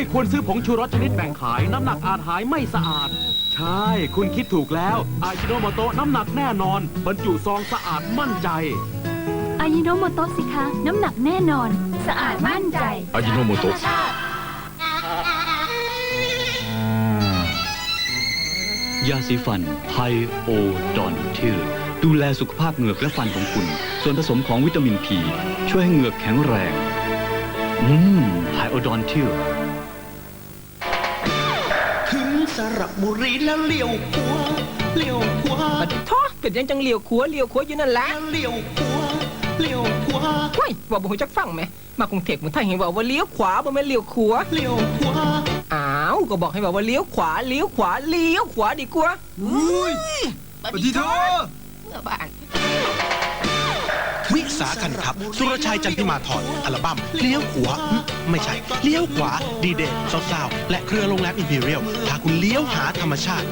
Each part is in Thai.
ไม่ควรซื้อผงชูรสชนิดแบ่งขาย น้ำหนักอาจหายไม่สะอาด ใช่ คุณคิดถูกแล้ว อาจิโนโมโตะน้ำหนักแน่นอน บรรจุซองสะอาดมั่นใจ อายิโนโมโตะสิคะ น้ำหนักแน่นอน สะอาดมั่นใจ อายิโนโมโตะยาสีฟันไพโอดอนทิลดูแลสุขภาพเหงือกและฟันของคุณ ส่วนผสมของวิตามินพีช่วยให้เหงือกแข็งแรง อืมไพโอดอนทิลถึงส ระบุรีแล้วเลี้ยวขวาเลี้ยวขวาบัดท้อเป็นยังจังเลี้ยวขัวเลี้ยวขัวอยู่นั่นแหละแล้วเลี้ยวขวาเลี้ยวขวาเฮ้ยว่าบ่ฮู้จักฟังไหมมากรุงเทพเมืองไทยเห็นว่าว่าเลี้ยวขวาบ่แม่นเลี้ยวขัวเลี้ยวขวาอ้าวก็บอกให้ว่าว่าเลี้ยวขวาเลี้ยวขวาเลี้ยวขวาดีกว่าอุ้ยปฏิโทเมื่อบ้าน วิสาขันครับ สุรชัยจันทิมาธรอัลบั้มเลี้ยวขวาไม่ใช่ เลี้ยวขวาดีเดย์สาวๆและเครือโรงแรมอิมพีเรียลพาคุณเลี้ยวหาธรรมชาติ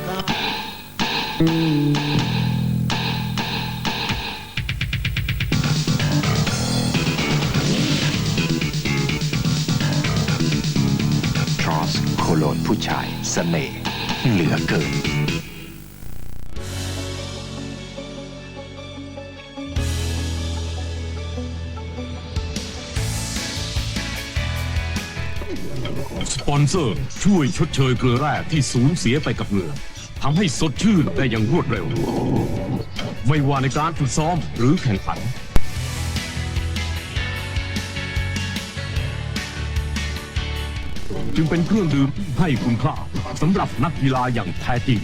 ทรอสโคโลนผู้ชายสเสน่ห์เหลือเกิน สปอนเซอร์ช่วยชดเชยเกลือแร่ที่สูญเสียไปกับเหงื่อทำให้สดชื่นได้อย่างรวดเร็ว ไม่ว่าในการฝึกซ้อมหรือแข่งขัน จึงเป็นเครื่องดื่มให้คุณค่าสำหรับนักกีฬาอย่างแท้จริง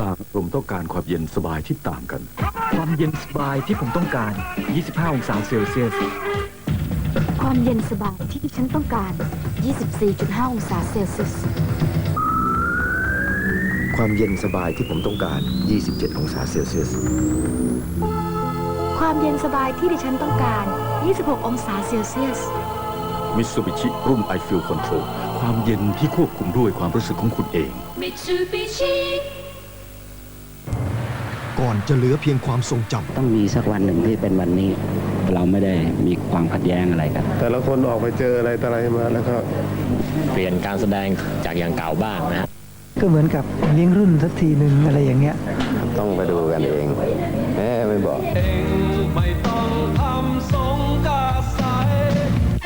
ต่างอารมณ์ต้องการความเย็นสบายที่ต่างกัน ความเย็นสบายที่ผมต้องการ 25 องศาเซลเซียส ความเย็นสบายที่ฉันต้องการ 24.5 องศาเซลเซียส ความเย็นสบายที่ผมต้องการ 27 องศาเซลเซียส ความเย็นสบายที่ดิฉันต้องการ 26 องศาเซลเซียส มิตซูบิชิรุ่น i f e e l Control ความเย็นที่ควบคุมด้วยความรู้สึกของคุณเอง Mitsubishi ก่อนจะเหลือเพียงความทรงจต้องมีสักวันหนึ่งที่เป็นวันนี้ เราไม่ได้มีความขัดแย้งอะไรกัน แต่ละคนออกไปเจออะไรต่ออะไรมาแล้วก็เปลี่ยนการแสดงจากอย่างเก่าบ้างนะฮะก็เหมือนกับเลี้ยงรุ่นสักทีหนึ่งอะไรอย่างเงี้ย ต้องไปดูกันเองแหมไม่บอกำ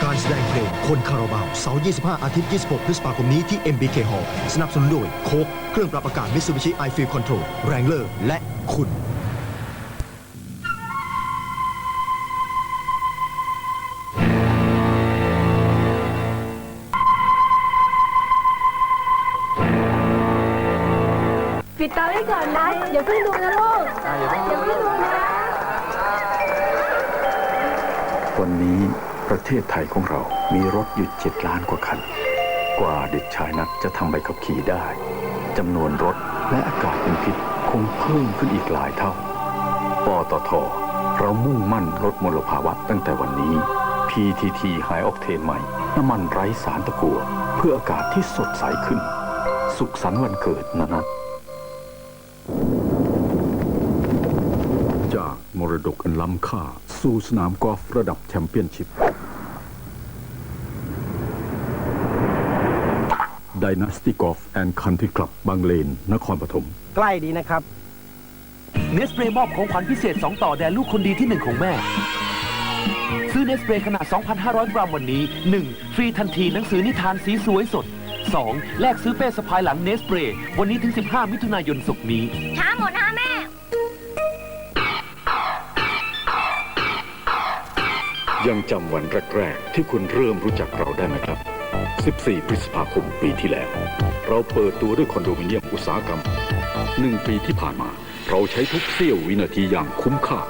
การแสดงเพลงคนคาราบาวเสาร์25 อาทิตย์ 26 พฤษภาคมนี้ที่ MBK Hall สนับสนุนโดยโคกเครื่องปรับอากาศ Mitsubishi i f e e l Control แรงเลอร์และคุณ ปิดตาไว้ก่อนนะอย่าเพิ่งดูนะลูกอย่าเพิ่งดูนะ วันนี้ประเทศไทยของเรามีรถอยู่เจ็ดล้านกว่าคัน กว่าเด็กชายนักจะทำใบขับขี่ได้จำนวนรถและอากาศเป็นพิษคงเพิ่มขึ้นอีกหลายเท่า ปตท เรามุ่งมั่นลดมลภาวะตั้งแต่วันนี้ PTT High Octane ใหม่ น้ำมันไร้สารตะกั่วเพื่ออากาศที่สดใสขึ้น สุขสันต์วันเกิดนะนัทจากม รดกอันล้ำค่า สู่สนามกอล์ฟระดับแชมเปี้ยนชิพ Dynasty Golf and Country Club บางเลน นครปฐม ใกล้ดีนะครับ เนสเปรย์มอบของขวัญพิเศษ 2 ต่อแด่ลูกคนดีที่ 1 ของแม่ ซื้อเนสเปรย์ขนาด 2,500 กรัมวันนี้ 1. ฟรีทันทีหนังสือนิทานสีสวยสด 2. แลกซื้อเป้สะพายหลังเนสเปรย์วันนี้ถึง 15 มิถุนายนศุกร์นี้ช้ ยังจำวันแรกๆ ที่คุณเริ่มรู้จักเราได้ไหมครับ 14 พฤษภาคมปีที่แล้ว เราเปิดตัวด้วยคอนโดมิเนียมอุตสาหกรรมหนึ่งปีที่ผ่านมา เราใช้ทุกเสี้ยววินาทีอย่างคุ้มค่า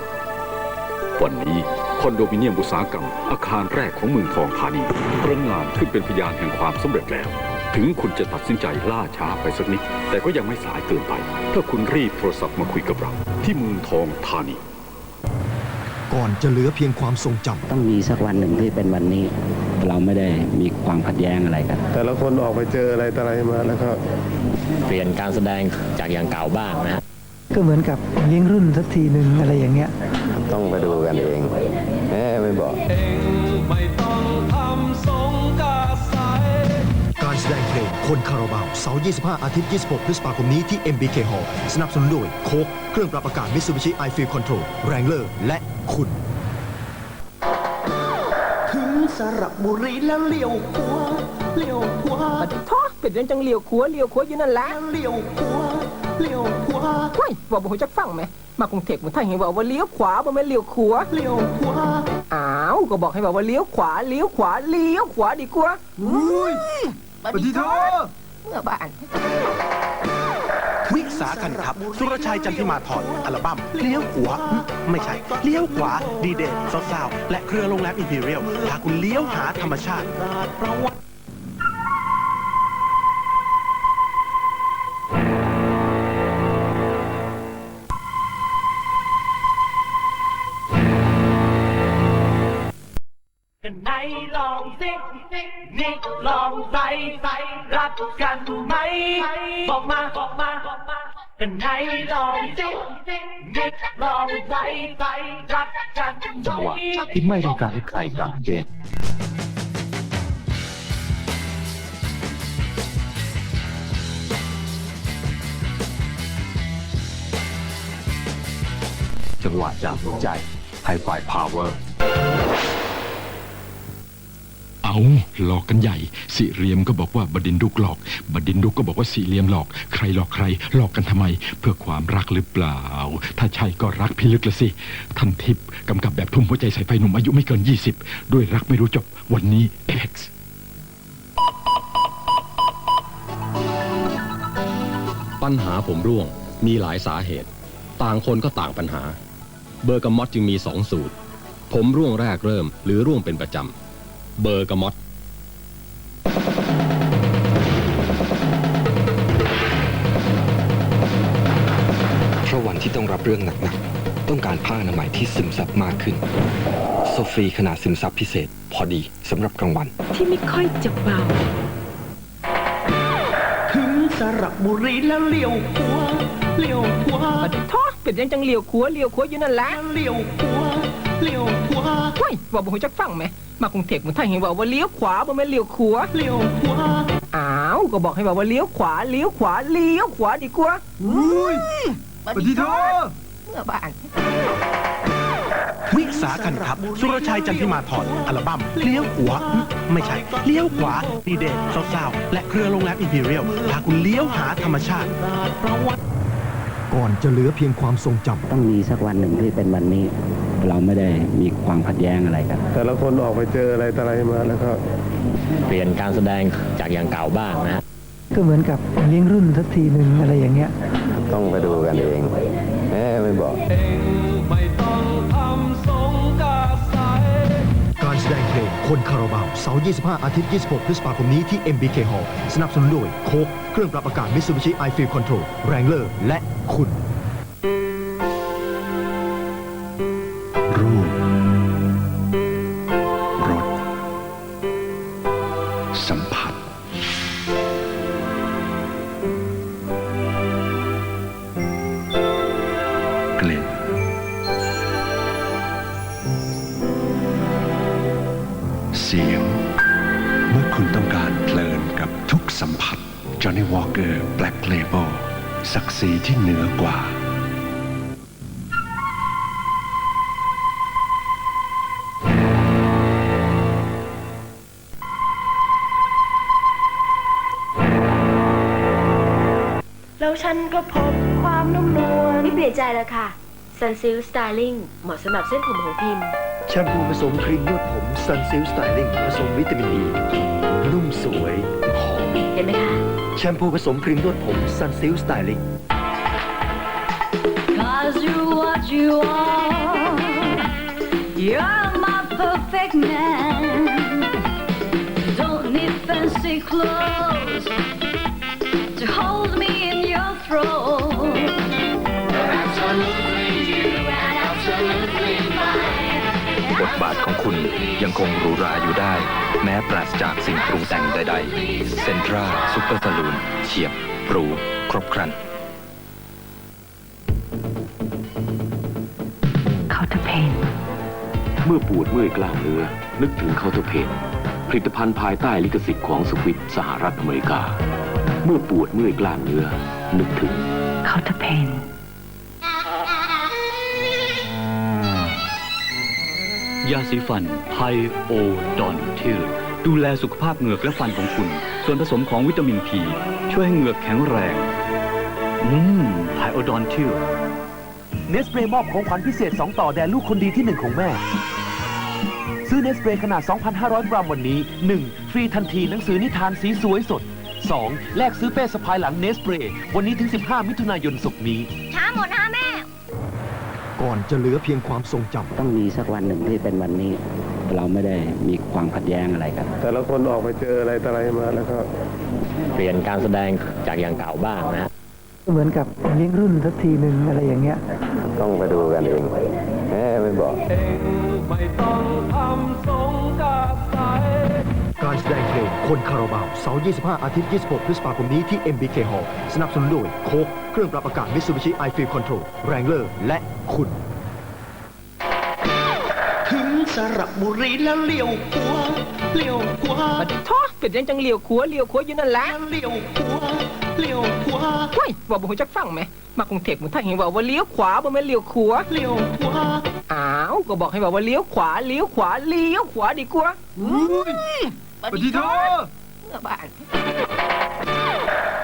วันนี้คอนโดมิเนียมอุตสาหกรรม อาคารแรกของเมืองทองธานีประงานขึ้นเป็นพยานแห่งความสำเร็จแล้ว ถึงคุณจะตัดสินใจล่าช้าไปสักนิด แต่ก็ยังไม่สายเกินไป ถ้าคุณรีบโทรศัพท์มาคุยกับเรา ที่เมืองทองธานี ก่อนจะเหลือเพียงความทรงจำ ต้องมีสักวันหนึ่งที่เป็นวันนี้ เราไม่ได้มีความขัดแย้งอะไรกัน แต่ละคนออกไปเจออะไรต่ออะไรมาแล้วก็เปลี่ยนการแสดงจากอย่างเก่าบ้างนะฮะก็เหมือนกับเลี้ยงรุ่นสักทีหนึ่งอะไรอย่างเงี้ย ต้องไปดู คนคาราบาวเสาร์25 อาทิตย์ 26 พฤษภาคมนี้ที่ MBK Hall สนับสนุนโดยโคกเครื่องปรับอากาศ Mitsubishi i-Feel Control Wrangler และคุณ ถึงสระบุรีแล้วเลี้ยวขวาเลี้ยวขวาท้อเป็นเรื่องจังเลี้ยวขัวเลี้ยวขัวอยู่นั่นแหละแล้วเลี้ยวขวาเลี้ยวขวาเฮ้ยว่าบ่ฮู้จักฟังไหม มากรุงเทพมันไทยเห็นว่าว่าเลี้ยวขวาบ่แม่นเลี้ยวขัวเลี้ยวขวาอ้าวก็บอกให้ว่าว่าเลี้ยวขวาเลี้ยวขวาเลี้ยวขวาดีกว่า อุ้ย ปฏิโทเมื่อบ้าน วิสากันครับสุรชัยจันทิมาธรอัลบั้มเลี้ยวขวาอืมไม่ใช่ เลี้ยวขวาดีเดย์สาวๆและเครือโรงแรมอิมพีเรียลพาคุณเลี้ยวหาธรรมชาติ อกมาบอกมาบอกมากันไหนลองสินี่ลองใส่ใส่รักกันจังหวะที่ไม่ต้องการให้ใครกลับเกณฑ์จังหวะจากหัวใจไฮไฟพาวเวอร์ เอาหลอกกันใหญ่สิเรียมก็บอกว่าบดินดุกหลอก บดินดุกก็บอกว่าสี่เหลี่ยมหลอก ใครหลอกใคร หลอกกันทำไม เพื่อความรักหรือเปล่า ถ้าใช่ก็รักพิลึกละสิ ท่านทิพย์กำกับแบบทุ่มหัวใจใส่ไฟหนุ่มอายุไม่เกิน 20 ด้วยรักไม่รู้จบวันนี้ X ปัญหาผมร่วงมีหลายสาเหตุ ต่างคนก็ต่างปัญหา เบอร์กามอตจึงมีสองสูตร ผมร่วงแรกเริ่มหรือร่วงเป็นประจำ เบอร์กามอตเพราะวันที่ต้องรับเรื่องหนักๆ ต้องการผ้าอนามัยที่ซึมซับมากขึ้น โซฟีขนาดซึมซับพิเศษ พอดีสำหรับกลางวัน ที่ไม่ค่อยจะเบา ถึงสระบุรีแล้วเลี้ยวขวาเลี้ยวขวาปฏิโทเป็นเรื่องจังเลี้ยวขัวเลี้ยวขัวอยู่นั่นแหละแล้วเลี้ยวขวาเลี้ยวขวาเฮ้ยว่าบ่ฮู้จักฟังไหม มากรุงเทพมันไทยเห็นว่าว่าเลี้ยวขวาบ่แม่นเลี้ยวขัวเลี้ยวขวาอ้าวก็บอกให้ว่าว่าเลี้ยวขวาเลี้ยวขวาเลี้ยวขวาดีกว่าอุ้ยปฏิโทเมื่อบ้านวิสากันครับ สุรชัยจันทิมาธรอัลบั้มเลี้ยวขวาอืมไม่ใช่เลี้ยวขวาดีเดย์สาวๆและเครือโรงแรมอิมพีเรียลพาคุณเลี้ยวหาธรรมชาติประวัติก่อนจะเหลือเพียงความทรงจำต้องมีสักวันหนึ่งที่เป็นวันนี้ เราไม่ได้มีความขัดแย้งอะไรกัน แต่ละคนออกไปเจออะไรต่ออะไรมาแล้วก็เปลี่ยนการแสดงจากอย่างเก่าบ้างนะฮะก็เหมือนกับเลี้ยงรุ่นสักทีหนึ่งอะไรอย่างเงี้ย ต้องไปดูกันเองแม่ไม่บอกการแสดงเพลงคนคาราบาวเสาร์25 อาทิตย์ 26 พฤษภาคมนี้ที่ MBK Hall สนับสนุนโดยโคกเครื่องปรับอากาศ Mitsubishi i-Feel Control Wrangler และคุณ Johnny Walker Black Label ศักดิ์ศรีที่เหนือกว่า แล้วฉันก็พบความนุ่มนวลนี่เปลี่ยนใจแล้วค่ะ Sunsilk Styling เหมาะสำหรับเส้นผมของพิมพ์ แชมพูผสมครีมนวดผม Sunsilk Styling ผสมวิตามินอ e, ีนุ่มสวยหอม เห็นไหมคะ แชมพูผสมครีมนวดผม Sunsilk Styling Cause you're what you are You're my perfect man Don't need fancy clothes คุณยังคงหรูหราอยู่ได้ แม้ปราศจากสิ่งปรุงแต่งใด ๆ เซนทราซูเปอร์สลูนเฉียบหรูครบครัน เคาน์เตอร์เพนเมื่อปวดเมื่อยกล้ามเนื้อ นึกถึงเคาน์เตอร์เพนผลิตภัณฑ์ภายใต้ลิขสิทธิ์ของสควิตสหรัฐอเมริกา เมื่อปวดเมื่อยกล้ามเนื้อ นึกถึงเขาทะเพน ยาสีฟันไพโอดอนทิลดูแลสุขภาพเหงือกและฟันของคุณ ส่วนผสมของวิตามินพีช่วยให้เหงือกแข็งแรง อืมไพโอดอนทิลเนสเปรย์มอบของขวัญพิเศษ 2 ต่อแด่ลูกคนดีที่1ของแม่ ซื้อเนสเปรย์ขนาด 2,500 กรัมวันนี้ 1. ฟรีทันทีหนังสือนิทานสีสวยสด 2. แลกซื้อเป้สะพายหลังเนสเปรย์วันนี้ถึง 15 มิถุนายนศกร์นี้ ช้าหมดนะแม่ ก่อนจะเหลือเพียงความทรงจำต้องมีสักวันหนึ่งที่เป็นวันนี้ เราไม่ได้มีความขัดแย้งอะไรกัน แต่ละคนออกไปเจออะไรต่ออะไรมาแล้วก็เปลี่ยนการแสดงจากอย่างเก่าบ้างนะเหมือนกับเลี้ยงรุ่นสักทีหนึ่งอะไรอย่างเงี้ย ต้องไปดูกันเองแม่ไม่บอกกา รแสดงเพลงคนคาราบาวเสาร์25 อาทิตย์ 26 พฤษภาคมนี้ที่ MBK Hall สนับสนุนโดยโคกเครื่องปรับอากาศ Mitsubishi i-Feel Control Wrangler และคุณ ถึงสระบุรีแล้วเลี้ยวขวาเลี้ยวขวาท้อเป็นยังจังเลี้ยวขัวเลี้ยวขัวอยู่นั่นแหละเลี้ยวขวาเลี้ยวขวาเฮ้ยว่าบ่ฮู้จักฟังไหมมากรุงเทพเมึงไทยเห็นว่าว่าเลี้ยวขวาบ่แม่นเลี้ยวขัวเลี้ยวขวาอ้าวก็บอกให้ว่าว่าเลี้ยวขวาเลี้ยวขวาเลี้ยวขวาดีกว่าป ฏิโทเมื่อบ้าน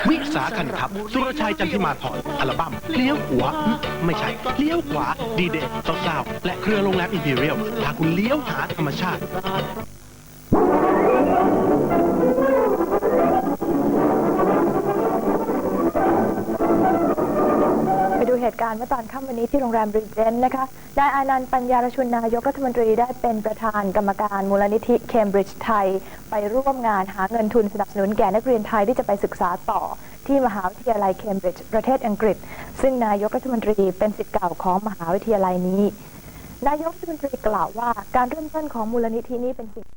วิสาขันทัพสุรชัยจันทิมาธรอัลบั้มเลี้ยวหัวหึไม่ใช่ เลี้ยวขวา ดีเดย์สาวๆและเครือโรงแรมอิมพีเรียลพาคุณเลี้ยวหาธรรมชาติ ตุการณ์เมื่อตอนค่ำวันนี้ที่โรงแรมรีเจนต์นะคะนายอานันต์ปัญญารชุนนายกรัฐมนตรีได้เป็นประธานกรรมการมูลนิธิเคมบริดจ์ไทย ไปร่วมงานหาเงินทุนสนับสนุนแก่นักเรียนไทยที่จะไปศึกษาต่อที่มหาวิทยาลัยเคมบริดจ์ประเทศอังกฤษ ซึ่งนายกรัฐมนตรีเป็นศิษย์เก่าของมหาวิทยาลัยนี้ นายกรัฐมนตรีกล่าวว่า การเริ่มต้นของมูลนิธินี้เป็นสิ่ง